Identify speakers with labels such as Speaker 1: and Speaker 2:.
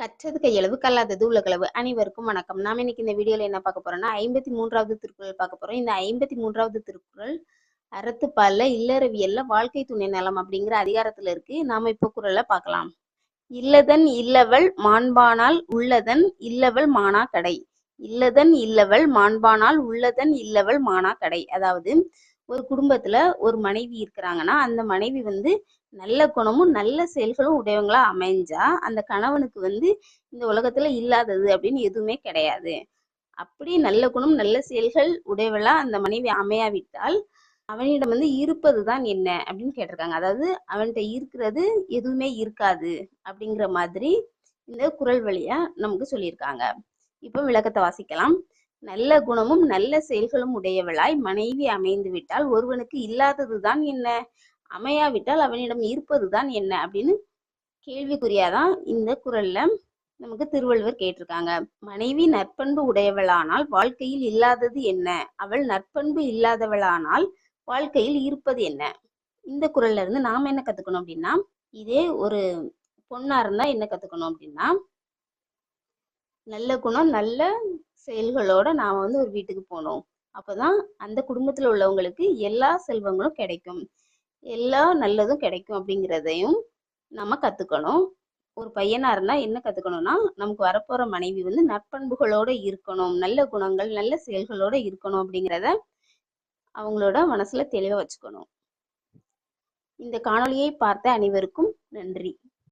Speaker 1: கற்றது கையளவு கல்லாதது உலகளவு அனைவருக்கும் வணக்கம். நாம இன்னைக்கு இந்த வீடியோல என்ன பார்க்க போறோம்னா ஐம்பத்தி மூன்றாவது திருக்குறள் பார்க்க போறோம். இந்த ஐம்பத்தி மூன்றாவது திருக்குறள் அறத்துப்பால்ல இல்லறவியல்ல வாழ்க்கை துணை நலம் அப்படிங்கிற அதிகாரத்துல இருக்கு. நாம இப்போ குரலை பார்க்கலாம். இல்லதன் இல்லவள் மாண்பானால் உள்ளதன் இல்லவள் மானா கடை இல்லதன் இல்லவள் மாண்பானால் உள்ளதன் இல்லவள் மானா கடை அதாவது ஒரு குடும்பத்துல ஒரு மனைவி இருக்கிறாங்கன்னா அந்த மனைவி வந்து நல்ல குணமும் நல்ல செயல்களும் உடையவங்களா அமைஞ்சா அந்த கணவனுக்கு வந்து இந்த உலகத்துல இல்லாதது அப்படின்னு எதுவுமே கிடையாது. அப்படி நல்ல குணம் நல்ல செயல்கள் உடையவளா அந்த மனைவி அமையாவிட்டால் அவனிடம் வந்து இருப்பது தான் என்ன அப்படின்னு கேட்டிருக்காங்க. அதாவது அவன்கிட்ட இருக்கிறது எதுவுமே இருக்காது அப்படிங்கிற மாதிரி இந்த குரல் வழியா நமக்கு சொல்லியிருக்காங்க. இப்போ விளக்கத்தை வாசிக்கலாம். நல்ல குணமும் நல்ல செயல்களும் உடையவளாய் மனைவி அமைந்து விட்டால் ஒருவனுக்கு இல்லாததுதான் என்ன? அமையாவிட்டால் அவனிடம் இருப்பதுதான் என்ன? அப்படின்னு கேள்விக்குறியாதான் இந்த குரல்ல நமக்கு திருவள்ளுவர் கேட்டிருக்காங்க. மனைவி நற்பண்பு உடையவளானால் வாழ்க்கையில் இல்லாதது என்ன? அவள் நற்பண்பு இல்லாதவளானால் வாழ்க்கையில் இருப்பது என்ன? இந்த குரல்ல இருந்து நாம என்ன கத்துக்கணும் அப்படின்னா இதே ஒரு பொண்ணா இருந்தா என்ன கத்துக்கணும் அப்படின்னா நல்ல குணம் நல்ல செயல்களோட நாம வந்து ஒரு வீட்டுக்கு போகணும் அப்பதான் அந்த குடும்பத்தில் உள்ளவங்களுக்கு எல்லா செல்வங்களும் கிடைக்கும். எல்லா நல்லதும் கிடைக்கும் அப்படிங்கிறதையும் நம்ம கற்றுக்கணும் ஒரு பையனாக இருந்தால் என்ன கற்றுக்கணும்னா நமக்கு வரப்போகிற மனைவி வந்து நற்பண்புகளோட இருக்கணும். நல்ல குணங்கள் நல்ல செயல்களோடு இருக்கணும் அப்படிங்கிறத அவங்களோட மனசில் தெளிவாக வச்சுக்கணும். இந்த காணொலியை பார்த்த அனைவருக்கும் நன்றி.